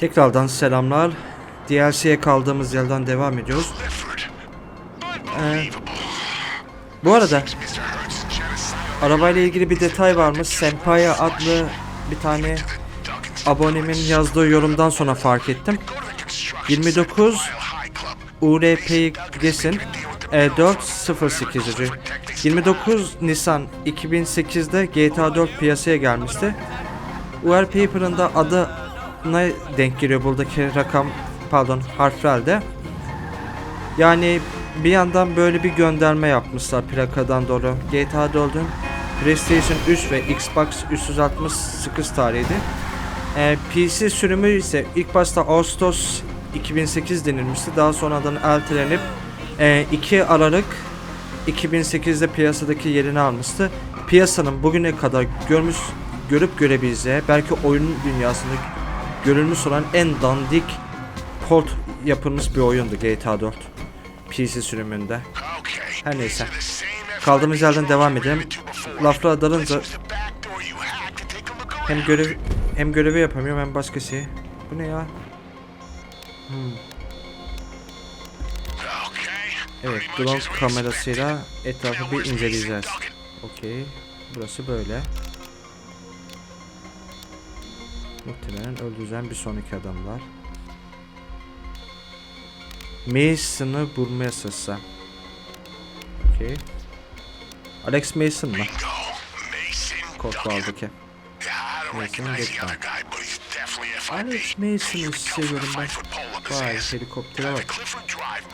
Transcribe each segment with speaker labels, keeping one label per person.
Speaker 1: Tekrardan selamlar. DLC'ye kaldığımız yerden devam ediyoruz. Ee, bu arada arabayla ilgili bir detay varmış. Senpai adlı bir tane abonemin yazdığı yorumdan sonra fark ettim. 29 URP'yi geçin. E4 29 Nisan 2008'de GTA 4 piyasaya gelmişti. UR Paper'ın da adına denk geliyor buradaki rakam pardon harflerde. Yani bir yandan böyle bir gönderme yapmışlar plakadan doğru. GTA 4'ün PlayStation 3 ve Xbox 360 tarihiydi. Ee, PC sürümü ise ilk başta Ağustos 2008 denilmişti. Daha sonradan ertelenip e, 2 Aralık 2008'de piyasadaki yerini almıştı. Piyasanın bugüne kadar görmüş görüp görebileceği belki oyun dünyasında görülmüş olan en dandik port yapılmış bir oyundu GTA 4 PC sürümünde. Her neyse. Kaldığımız yerden devam edelim. Laflara dalınca hem görev hem görevi yapamıyorum hem başka şey. Bu ne ya? Hmm. Evet, drone kamerasıyla etrafı bir inceleyeceğiz. Okey. Burası böyle. Muhtemelen öldüreceğim bir sonraki adamlar. Mason'ı bulmaya çalışsam. Okey. Alex Mason mı? Korkmaldaki. Mason'ın bekler. Alex Mason'ı seviyorum ben. Vay helikoptere bak.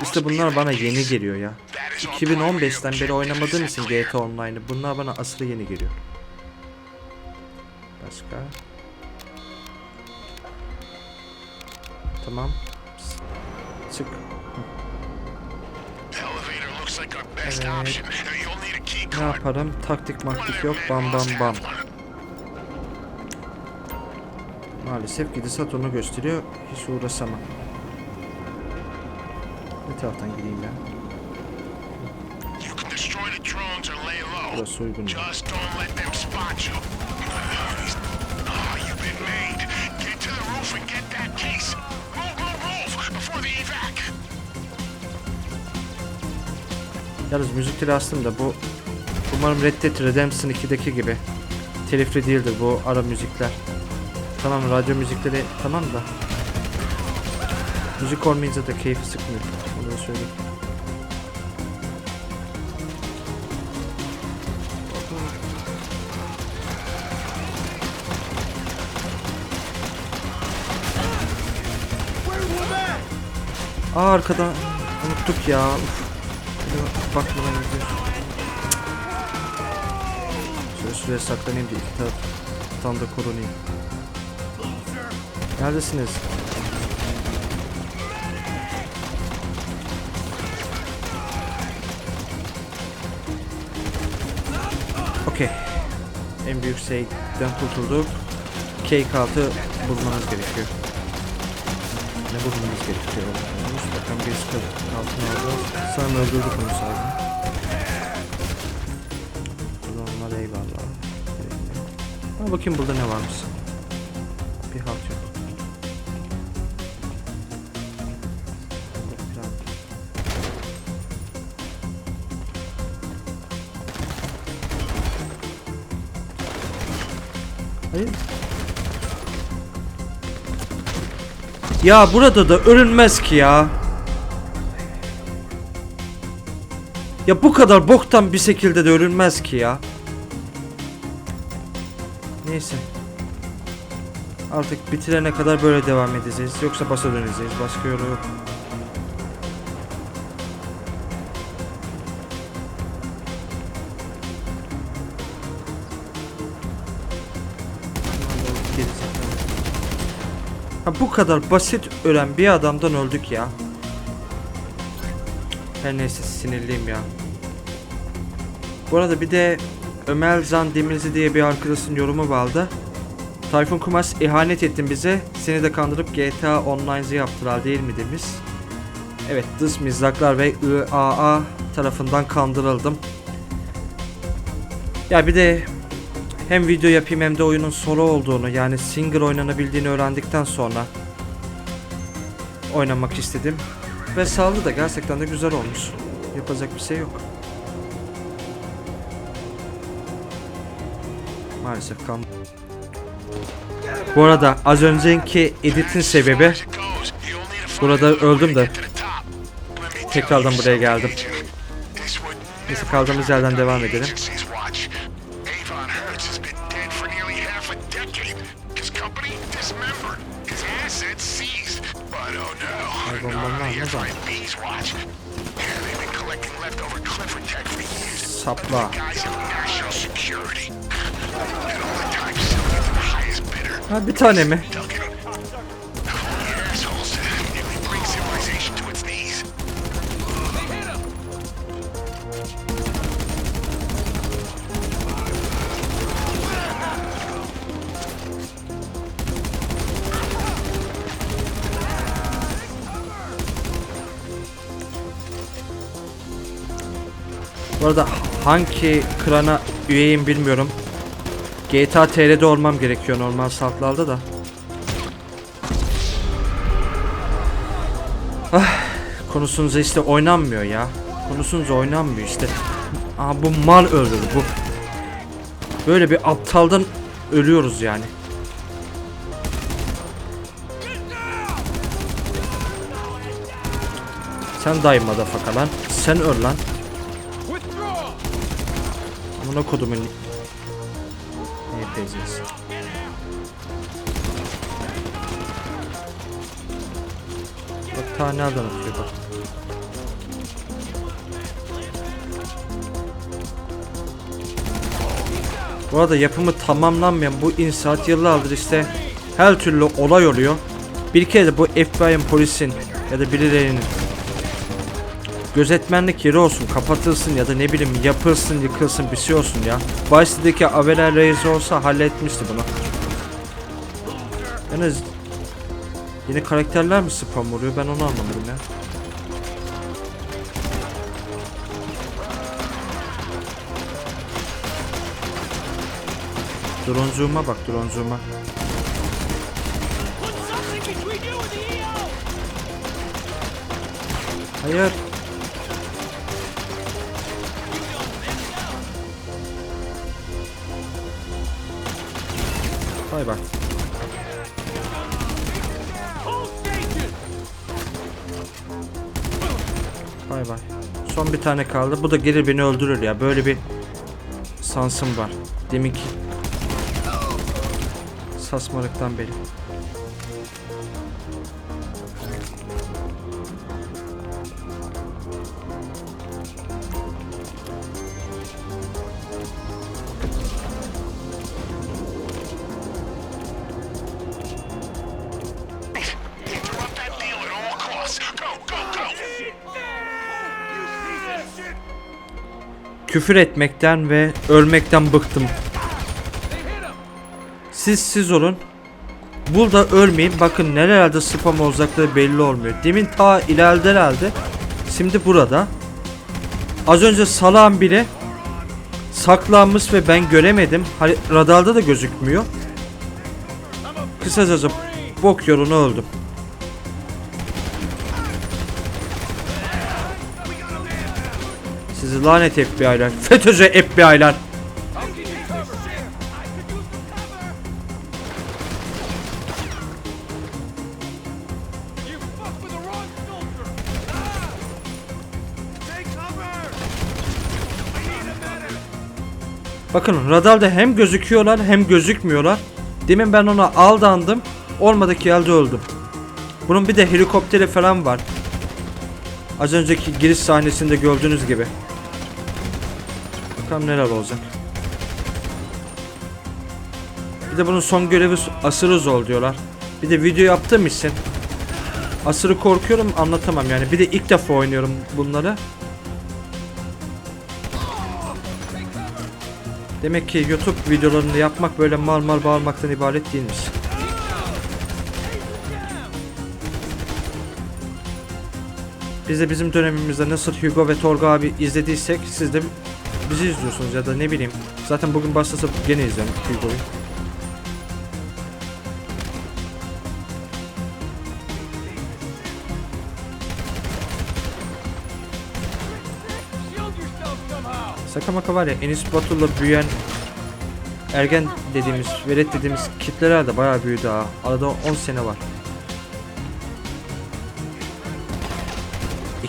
Speaker 1: İşte bunlar bana yeni geliyor ya. 2015'ten beri oynamadığım için GTA Online'ı bunlar bana asıl yeni geliyor. Başka? Tamam. Çık. Evet. Ne yaparım? Taktik maktik yok. Bam bam bam. Maalesef gidişat onu gösteriyor. Hiç uğraşamam. Ne taraftan gideyim ben? Burası uygun.
Speaker 2: Just don't let them spot you.
Speaker 1: Yalnız müzikleri aslında bu umarım Red Dead Redemption 2'deki gibi telifli değildir bu ara müzikler. Tamam radyo müzikleri tamam da müzik olmayınca da keyfi sıkmıyor. Onu da söyleyeyim. Aa arkadan unuttuk ya. Uf. Şöyle bakmadan gidiyor. Şöyle saklanayım da iki taraftan da korunayım. Neredesiniz? Okey. En büyük şeyden kurtulduk. Cake altı bulmanız gerekiyor. Ne bulmamız gerekiyor? Bakalım bir sıkı altına alacağız. Sanırım öldürdük onu sadece. Onlar eyvallah. Ama bakayım burada ne varmış. Bir halt yok. Hayır. Ya burada da ölünmez ki ya. Ya bu kadar boktan bir şekilde de ölünmez ki ya. Neyse. Artık bitirene kadar böyle devam edeceğiz. Yoksa basa döneceğiz. Başka yolu yok. Ha bu kadar basit ölen bir adamdan öldük ya. Her neyse sinirliyim ya. Bu arada bir de Ömer Can Demirci diye bir arkadaşın yorumu vardı. Tayfun Kumaş ihanet ettin bize. Seni de kandırıp GTA Online'ı yaptılar değil mi demiş. Evet dış mizraklar ve IAA tarafından kandırıldım. Ya bir de hem video yapayım hem de oyunun solo olduğunu yani single oynanabildiğini öğrendikten sonra oynamak istedim. Ve saldı da gerçekten de güzel olmuş. Yapacak bir şey yok. Maalesef kan. Bu arada az önceki editin sebebi burada öldüm de tekrardan buraya geldim. Neyse kaldığımız yerden devam edelim. Sapla. Ha bir tane mi? Bu arada hangi krana üyeyim bilmiyorum. GTA TR'de olmam gerekiyor normal saatlarda da. Ah, konusunuz işte oynanmıyor ya. Konusunuz oynanmıyor işte. Aa, bu mal öldürdü bu. Böyle bir aptaldan ölüyoruz yani. Sen dayma da faka lan. Sen öl lan. Amına kodumun ne yapacağız? Bak ta nereden atıyor bak. Bu arada yapımı tamamlanmayan bu inşaat yıllardır işte her türlü olay oluyor. Bir kere de bu FBI'ın polisin ya da birilerinin gözetmenlik yeri olsun kapatılsın ya da ne bileyim yapılsın yıkılsın bir şey olsun ya. Vice'deki Aveler Reis olsa halletmişti bunu. Yani yeni karakterler mi spam oluyor ben onu anlamadım ya. Dronzuğuma bak dronzuğuma. Hayır. Bir tane kaldı. Bu da gelir beni öldürür ya. Böyle bir sansım var. Deminki sasmalıktan beri. Küfür etmekten ve ölmekten bıktım. Siz siz olun. Burada ölmeyin. Bakın nerelerde spam olacakları belli olmuyor. Demin ta ileride Şimdi burada. Az önce salağın biri saklanmış ve ben göremedim. Hani radarda da gözükmüyor. Kısacası bok yolunu öldüm. Sizi lanet FBI'lar. FETÖ'cü FBI'lar. Bakın radarda hem gözüküyorlar hem gözükmüyorlar. Demin ben ona aldandım. Olmadı ki elde öldüm. Bunun bir de helikopteri falan var. Az önceki giriş sahnesinde gördüğünüz gibi. Bakalım neler olacak. Bir de bunun son görevi asırı zor diyorlar. Bir de video yaptığım için asırı korkuyorum anlatamam yani. Bir de ilk defa oynuyorum bunları. Demek ki YouTube videolarını yapmak böyle mal mal bağırmaktan ibaret değilmiş. Biz de bizim dönemimizde nasıl Hugo ve Tolga abi izlediysek siz de bizi izliyorsunuz ya da ne bileyim. Zaten bugün başlasa gene izlerim büyük oyun. Sakamaka var ya Enis Batur'la büyüyen ergen dediğimiz, velet dediğimiz kitler herhalde bayağı büyüdü ha. Arada 10 sene var.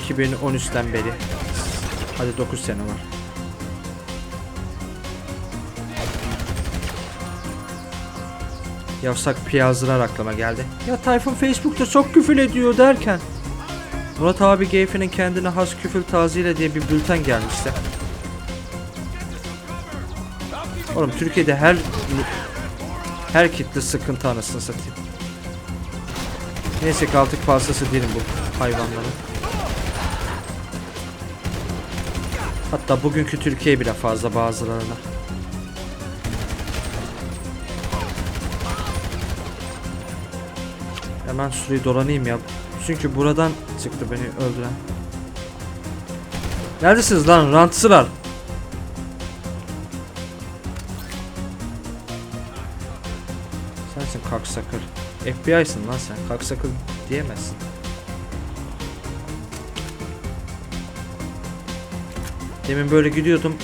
Speaker 1: 2013'ten beri. Hadi 9 sene var. Yavsak piyazlar aklıma geldi. Ya Tayfun Facebook'ta çok küfür ediyor derken. Murat abi Geyfe'nin kendine has küfür tazıyla diye bir bülten gelmişti. Oğlum Türkiye'de her her kitle sıkıntı anasını satayım. Neyse ki artık fazlası değilim bu hayvanların. Hatta bugünkü Türkiye bile fazla bazılarına. Hemen şurayı dolanayım ya. Çünkü buradan çıktı beni öldüren. Neredesiniz lan rantsılar? Sensin kaksakır. FBI'sın lan sen. Kaksakır diyemezsin. Demin böyle gidiyordum.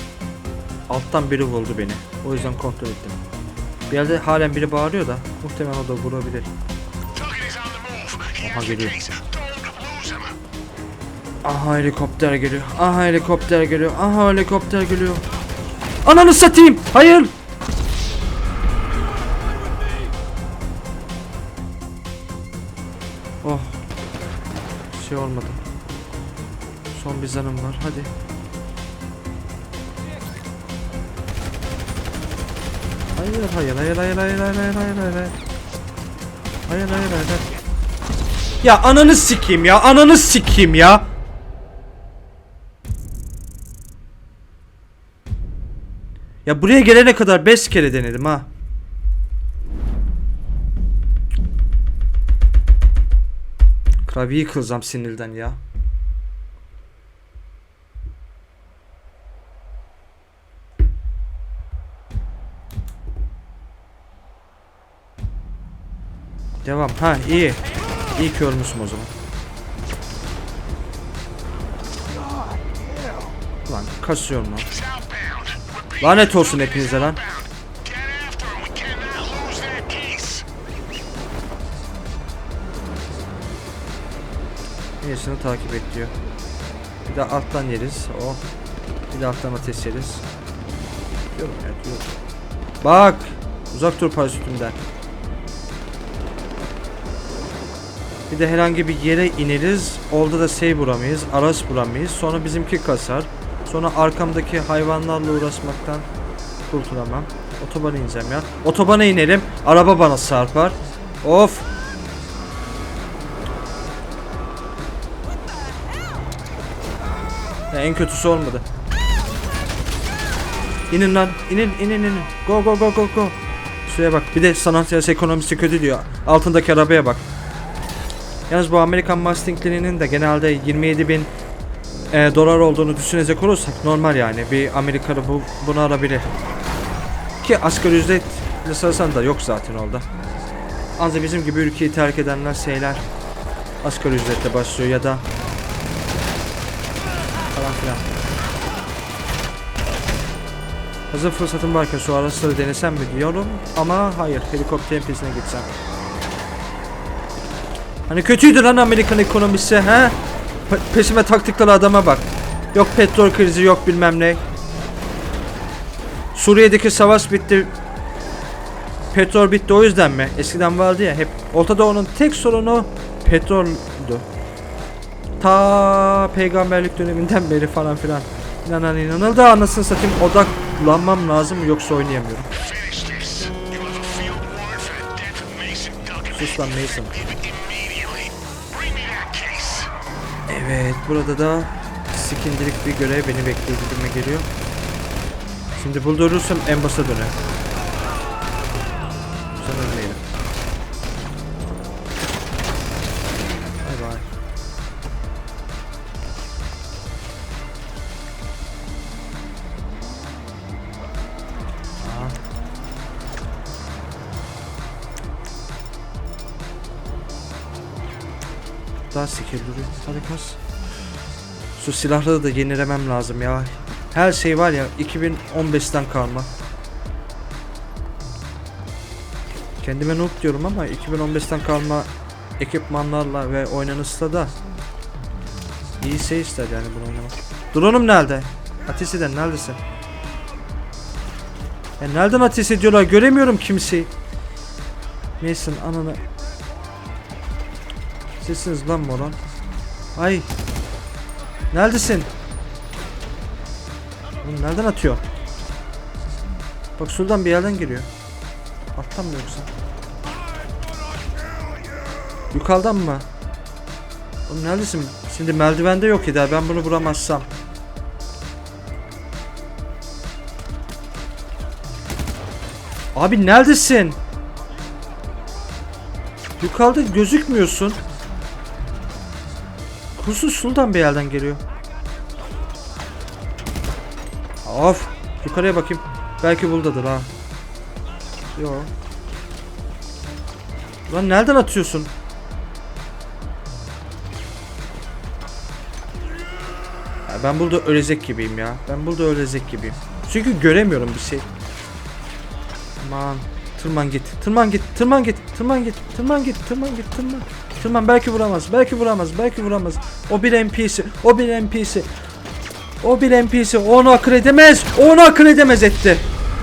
Speaker 1: Alttan biri vurdu beni. O yüzden kontrol ettim. Bir yerde halen biri bağırıyor da muhtemelen o da vurabilir. Aha, geliyor. Aha helikopter geliyor. Aha helikopter geliyor. Aha helikopter geliyor. Ananı satayım. Hayır. Oh. Şey olmadı. Son bir zanım var. Hadi. Hayır hayır hayır hayır hayır hayır hayır hayır. Hayır hayır hayır hayır. Ya ananı sikeyim ya ananı sikeyim ya. Ya buraya gelene kadar 5 kere denedim ha. Klavyeyi kılacağım sinirden ya. Devam. Ha iyi. İyi ki ölmüşüm o zaman. Lan kasıyorum lan. Lanet olsun hepinize lan. Birisini takip et diyor. Bir de alttan yeriz. Oh. Bir de alttan ateş yeriz. Diyorum ya diyorum. Bak. Uzak dur paraşütümden. Bir de herhangi bir yere ineriz. Orada da şey bulamayız. Araç bulamayız. Sonra bizimki kasar. Sonra arkamdaki hayvanlarla uğraşmaktan kurtulamam. Otobana ineceğim ya. Otobana inelim. Araba bana çarpar. Of. Ya en kötüsü olmadı. İnin lan. inin inin inin. Go go go go go. Şuraya bak. Bir de sanat siyasi ekonomisi kötü diyor. Altındaki arabaya bak. Yalnız bu Amerikan Mustang'lerinin de genelde 27 bin e, dolar olduğunu düşünecek olursak normal yani. Bir Amerikalı bu, bunu alabilir. Ki asgari ücret lisansan da yok zaten orada. Ancak bizim gibi ülkeyi terk edenler şeyler asgari ücretle başlıyor ya da falan filan. Hazır fırsatım varken şu araçları denesem mi diyorum ama hayır helikopterin peşine gitsem. Hani kötüydü lan Amerikan ekonomisi? Pe- peşime taktıkları adama bak. Yok petrol krizi yok bilmem ne. Suriye'deki savaş bitti. Petrol bitti o yüzden mi? Eskiden vardı ya hep. Orta Doğu'nun tek sorunu petroldü. Ta peygamberlik döneminden beri falan filan. İnanan inanıldı anasını satayım odaklanmam lazım yoksa oynayamıyorum.
Speaker 2: Finish this. You
Speaker 1: Evet burada da sikindirik bir görev beni bekliyor gibime geliyor. Şimdi buldurursam en başa döner. Sen ölmeyelim. Skill duruyor. Şu silahları da yenilemem lazım ya. Her şey var ya 2015'ten kalma. Kendime noob diyorum ama 2015'ten kalma ekipmanlarla ve oynanışla da iyi ister yani bunu oynamak. Drone'um nerede? Ateş eden neredesin? Ya nereden ateş ediyorlar? Göremiyorum kimseyi. Mason ananı. Sesiniz lan moron. Ay. Neredesin? Oğlum nereden atıyor? Bak şuradan bir yerden geliyor. Alttan mı yoksa? Yukarıdan mı? Oğlum neredesin? Şimdi merdivende yok eder ben bunu vuramazsam. Abi neredesin? Yukarıda gözükmüyorsun. Kuzu sultan bir yerden geliyor. Of. Yukarıya bakayım. Belki buradadır ha. Yo. Lan nereden atıyorsun? Ya ben burada ölecek gibiyim ya. Ben burada ölecek gibiyim. Çünkü göremiyorum bir şey. Aman. Tırman git. Tırman git. Tırman git. Tırman git. Tırman git. Tırman git. Tırman. Tırman belki vuramaz. Belki vuramaz. Belki vuramaz. O bir NPC. O bir NPC. O bir NPC. Onu akıl edemez. Onu akıl edemez etti.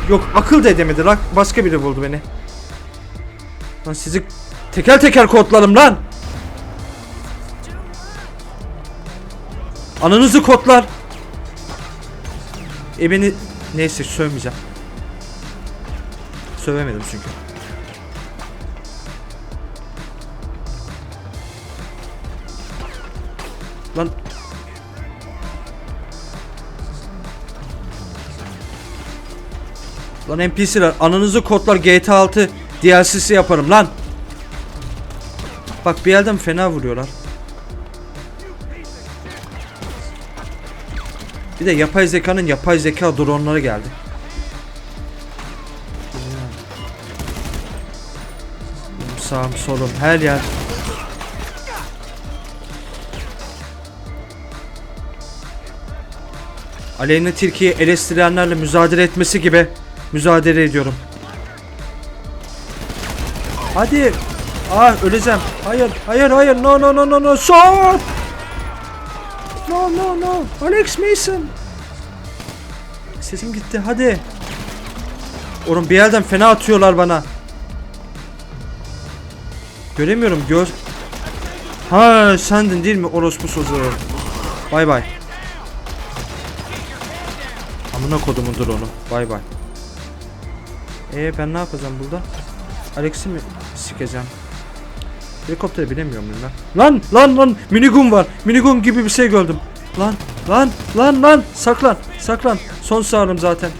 Speaker 1: Yok akıl da edemedi. Rak başka biri buldu beni. Lan sizi teker teker kodlarım lan. Ananızı kodlar. E beni neyse sövmeyeceğim. Sövemedim çünkü. Lan Lan NPC'ler ananızı kodlar GTA 6 DLC'si yaparım lan. Bak bir yerden fena vuruyorlar. Bir de yapay zekanın yapay zeka dronları geldi. Sağım solum her yer. Aleyna Tilki'yi eleştirenlerle mücadele etmesi gibi mücadele ediyorum. Hadi. Ah öleceğim. Hayır, hayır, hayır. No, no, no, no, no. Stop. No, no, no. Alex Mason. Sesim gitti. Hadi. Oğlum bir yerden fena atıyorlar bana. Göremiyorum. Gör. Ha sendin değil mi orospu çocuğu? Bay bay. Amına kodumundur onu. Bay bay. Ee ben ne yapacağım burada? Alex'i mi sikeceğim? Helikoptere binemiyorum ben. Lan lan lan minigun var. Minigun gibi bir şey gördüm. Lan lan lan lan saklan saklan. Son sağırım zaten.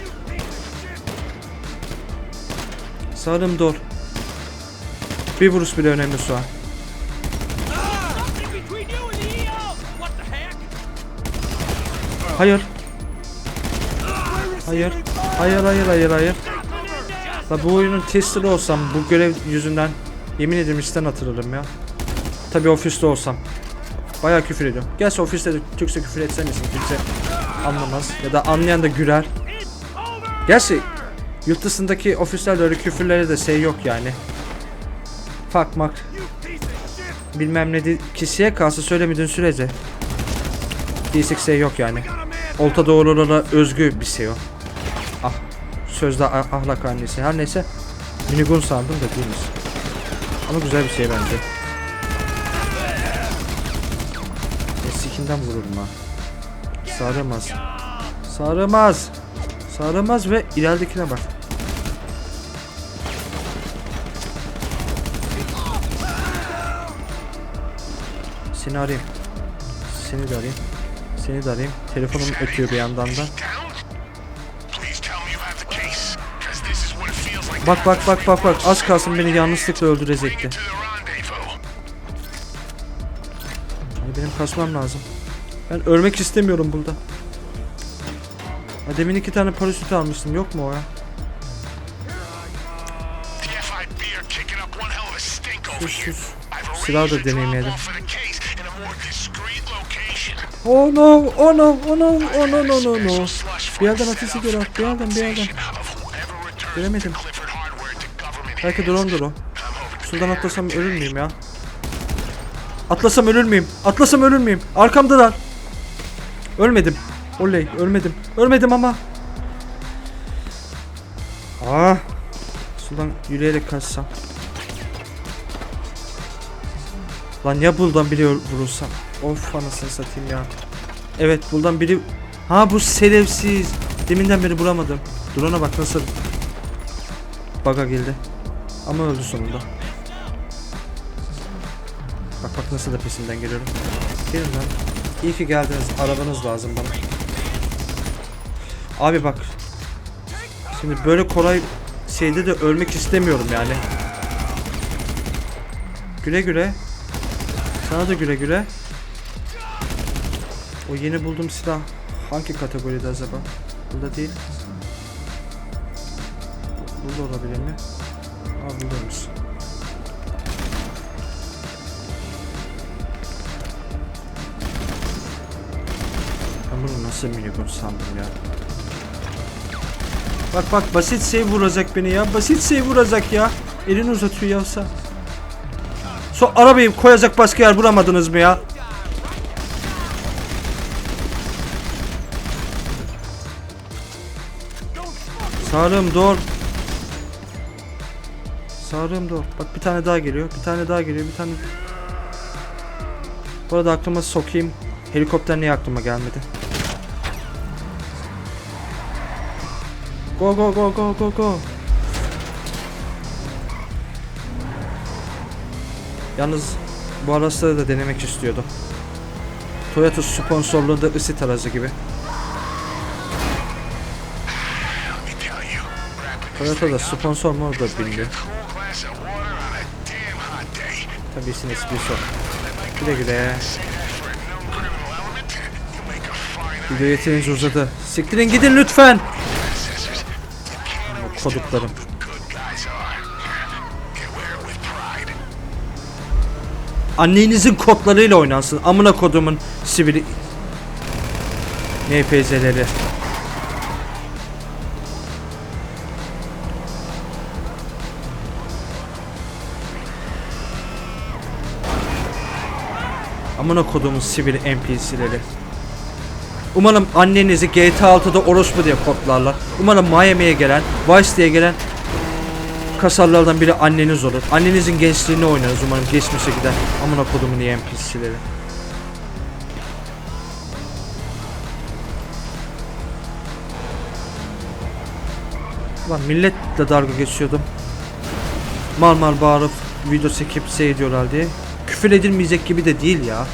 Speaker 1: Sağırım dur. Bir vuruş bile önemli şu an.
Speaker 3: between
Speaker 1: Hayır. Hayır hayır hayır hayır. La bu oyunun testeri olsam bu görev yüzünden yemin ederim işten atılırım ya. Tabi ofiste olsam. Bayağı küfür ediyorum. Gerçi ofiste de Türkçe küfür etsem misin kimse anlamaz. Ya da anlayan da güler. Gerçi yurt dışındaki ofislerde öyle küfürlere de şey yok yani. Fuck mak. Bilmem ne kişiye kalsa söylemediğin sürece. Değişik şey yok yani. Olta doğrulara özgü bir şey o. Sözde ah- ahlak annesi. Her neyse. Minigun sandım da değilmiş. Ama güzel bir şey bence. Sikinden vururum ha. Sarımaz. Sarımaz. Sarımaz ve ileridekine bak. Seni arayayım. Seni de arayayım. Seni de arayayım. Telefonum ötüyor bir yandan da. Bak bak bak bak bak az kalsın beni yanlışlıkla öldürecekti. Ay benim kaçmam lazım. Ben ölmek istemiyorum burada. Demin iki tane paraşüt almıştım yok mu o ya? Sus sus.
Speaker 2: I've
Speaker 1: Silahı da
Speaker 2: location.
Speaker 1: Oh no, oh no, oh no, oh no, no, no, no. Bir yerden ateş ediyorlar. Bir yerden bir yerden. Göremedim. Belki drone o. Şuradan atlasam ölür müyüm ya? Atlasam ölür müyüm? Atlasam ölür müyüm? Arkamdalar. Ölmedim. Oley ölmedim. Ölmedim ama. Ah. Şuradan yürüyerek kaçsam. Lan ya buradan biri vurulsam. Of anasını satayım ya. Evet buradan biri... Ha bu şerefsiz. Deminden beri vuramadım. Drone'a bak nasıl... Baga geldi. Ama öldü sonunda. Bak bak nasıl da peşinden geliyorum. Gelin lan. İyi ki geldiniz. Arabanız lazım bana. Abi bak. Şimdi böyle kolay şeyde de ölmek istemiyorum yani. Güle güle. Sana da güle güle. O yeni bulduğum silah hangi kategoride acaba? Burada değil. Burada olabilir mi? Aa buradaymış. Ben bunu nasıl minigun sandım ya? Bak bak basit şey vuracak beni ya. Basit şey vuracak ya. Elini uzatıyor yavsa. So arabayı koyacak başka yer bulamadınız mı ya? Sağrım dur. Sağrım dur. Bak bir tane daha geliyor. Bir tane daha geliyor. Bir tane. Bu arada aklıma sokayım. Helikopter niye aklıma gelmedi? Go go go go go go. Yalnız bu araçları da denemek istiyordum. Toyota sponsorluğunda ısit aracı gibi. Toyota da sponsor mu o da bilmiyor. Tabii esprisi o. Güle güle. Video yeterince uzadı. Siktirin gidin lütfen. koduklarım. Annenizin kodlarıyla oynansın. Amına kodumun sivili... NPC'leri. Amına kodumun sivil NPC'leri. Umarım annenizi GTA 6'da orospu diye kodlarlar. Umarım Miami'ye gelen, Vice diye gelen kasarlardan biri anneniz olur. Annenizin gençliğini oynarız umarım geçmişe gider. Amına kodumun iyi NPC'leri. Lan milletle dalga geçiyordum. Mal mal bağırıp video çekip seyrediyorlar diye. Küfür edilmeyecek gibi de değil ya.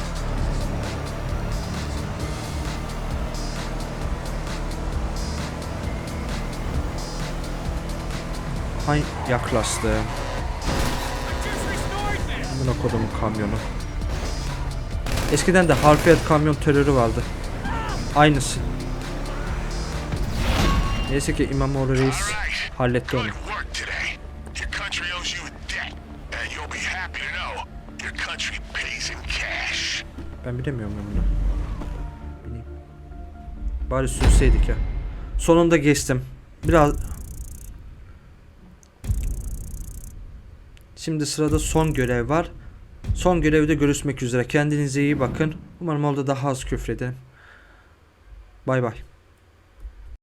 Speaker 1: Hay yaklaştı. Buna kodumun kamyonu. Eskiden de harfiyat kamyon terörü vardı. Aynısı. Neyse ki İmamoğlu reis halletti onu. Ben bilemiyorum ben bunu. Bileyim. Bari sürseydik ya. Sonunda geçtim. Biraz... Şimdi sırada son görev var. Son görevde görüşmek üzere. Kendinize iyi bakın. Umarım orada daha az küfrederim. Bay bay.